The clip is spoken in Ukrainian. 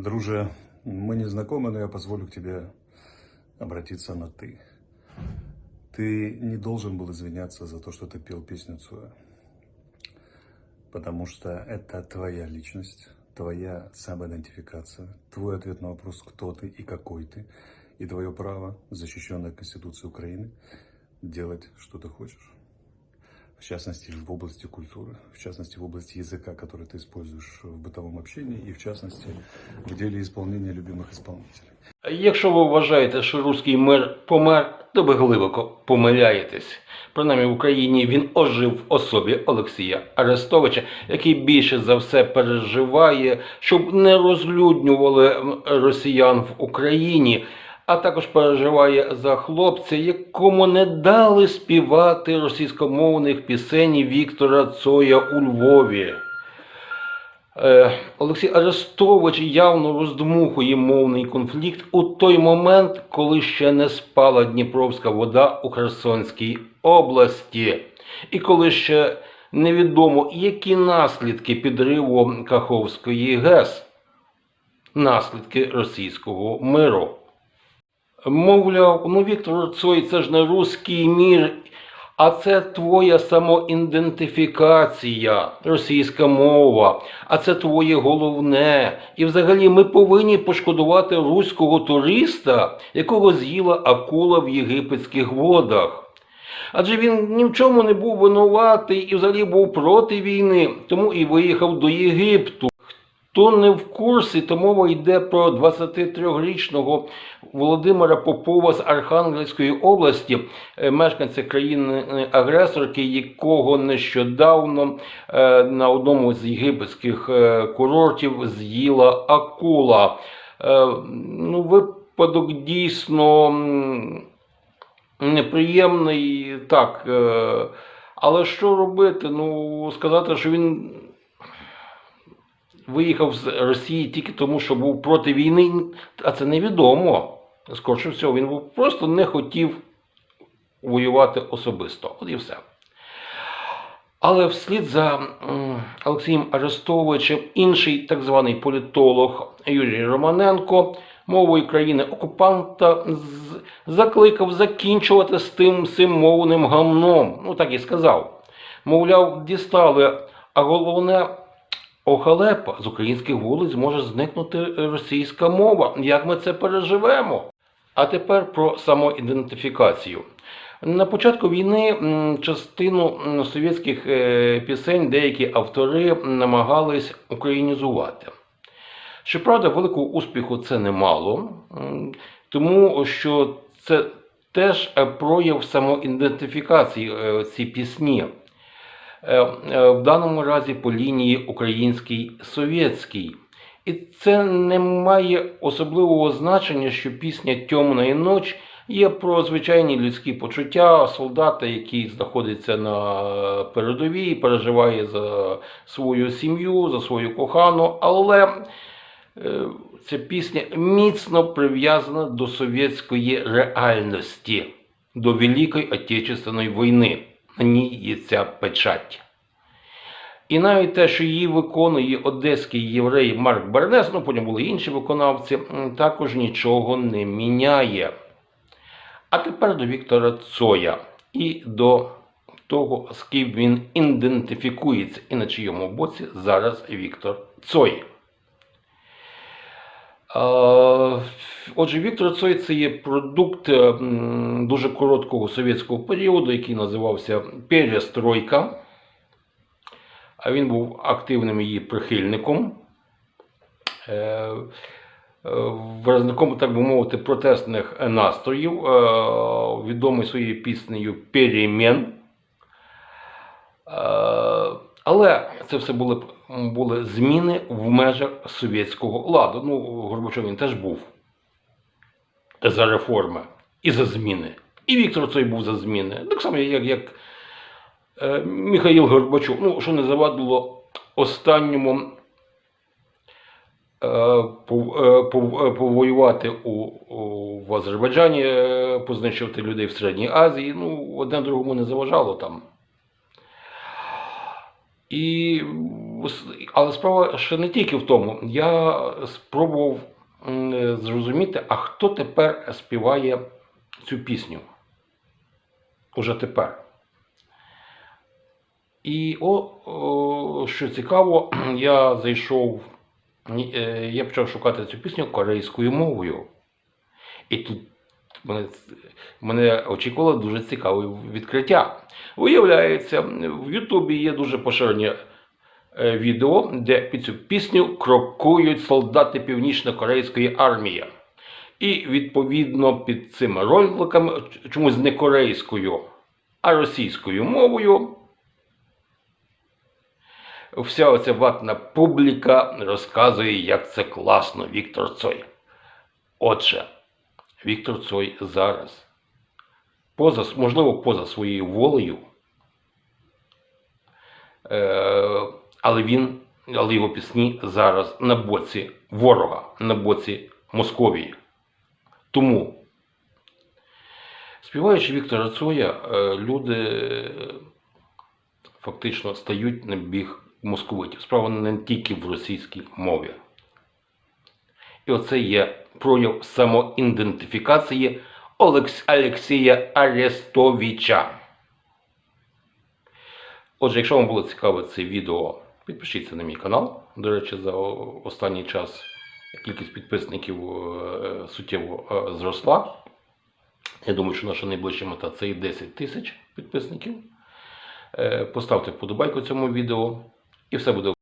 Друже, мы не знакомы, но я позволю к тебе обратиться на «ты». Ты не должен был извиняться за то, что ты пел песню Цоя. Потому что это твоя личность, твоя самоидентификация, твой ответ на вопрос, кто ты и какой ты, и твое право, защищенное Конституцией Украины, делать, что ты хочешь. В частности, в области культуры, в частности, в области языка, который ты используешь в бытовом общении, и в частности, в деле исполнения любимых исполнителей. Якщо ви вважаєте, що руський мир помер, то ви глибоко помиляєтесь. Принаймні в Україні він ожив в особі Олексія Арестовича, який більше за все переживає, щоб не розлюднювали м, росіян в Україні, а також переживає за хлопця, якому не дали співати російськомовних пісень Віктора Цоя у Львові. Е, Олексій Арестович явно роздмухує мовний конфлікт у той момент, коли ще не спала Дніпровська вода у Херсонській області, і коли ще невідомо, які наслідки підриву Каховської ГЕС, наслідки російського миру. Мовляв, ну Віктор Цой, це ж не руський мір, а це твоя самоідентифікація, російська мова, а це твоє головне. І взагалі ми повинні пошкодувати руського туриста, якого з'їла акула в єгипетських водах. Адже він ні в чому не був винуватий і взагалі був проти війни, тому і виїхав до Єгипту. Хто не в курсі, то мова йде про 23-річного Володимира Попова з Архангельської області, е, мешканця країни-агресорки, якого нещодавно е, на одному з єгипетських е, курортів з'їла акула. Е, Ну, випадок дійсно неприємний, так. е, Але що робити? Ну, сказати, що він виїхав з Росії тільки тому, що був проти війни, а це невідомо. Скорше всього, він просто не хотів воювати особисто. От і все. Але вслід за Олексієм Арестовичем інший так званий політолог Юрій Романенко мовою країни окупанта закликав закінчувати з тим цим мовним гамном. Ну так і сказав. Мовляв, дістали, а головне, охалепа з українських вулиць може зникнути російська мова. Як ми це переживемо? А тепер про самоідентифікацію. На початку війни частину совєтських е, пісень деякі автори намагались українізувати. Щоправда, великого успіху це не мало, тому що це теж е, прояв самоідентифікації е, ці пісні. Е, е, В даному разі по лінії український совєтський. І це не має особливого значення, що пісня Тьомна ніч є про звичайні людські почуття солдата, який знаходиться на передовій, переживає за свою сім'ю, за свою кохану, але е, ця пісня міцно прив'язана до совєтської реальності, до Великої Отечественної війни. Ця печать. І навіть те, що її виконує одеський єврей Марк Бернес, ну потім були інші виконавці, також нічого не міняє. А тепер до Віктора Цоя і до того, з ким він ідентифікується, і на чийому боці зараз Віктор Цой. Отже, Віктор Цой це є продукт е, дуже короткого совєтського періоду, який називався Перестройка. А він був активним її прихильником, е, е, виразником, так би мовити, протестних настроїв, е, відомий своєю піснею Перемен. Е, Але це все були, були зміни в межах совєтського ладу. Ну, Горбачов він теж був за реформи і за зміни. І Віктор Цой був за зміни. Так само, як, як е, Михаїл Горбачов. Ну, що не завадило останньому е, пов- е, пов- е, повоювати у, у, в Азербайджані, е, познищувати людей в Середній Азії. Ну, одне другому не заважало там. І але справа ще не тільки в тому. Я спробував зрозуміти, а хто тепер співає цю пісню. Уже тепер. І о, о, що цікаво, я зайшов, е, я почав шукати цю пісню корейською мовою. І тут мене, мене очікувало дуже цікаве відкриття. Виявляється, в Ютубі є дуже поширені відео, де під цю пісню крокують солдати Північно-Корейської армії. І відповідно під цими роликами, чомусь не корейською, а російською мовою, вся оця ватна публіка розказує, як це класно Віктор Цой. Отже, Віктор Цой зараз, поза, можливо, поза своєю волею, е, але він, але його пісні зараз на боці ворога, на боці Московії. Тому, співаючи Віктора Цоя, е, люди е, фактично стають на біг московитів. Справа не тільки в російській мові. І оце є прояв самоідентифікації Олекс... Олексія Арестовича. Отже, якщо вам було цікаве це відео, підпишіться на мій канал. До речі, за останній час кількість підписників е, суттєво е, зросла. Я думаю, що наша найближча мета це і 10 тисяч підписників. Е, Поставте вподобайку цьому відео, і все буде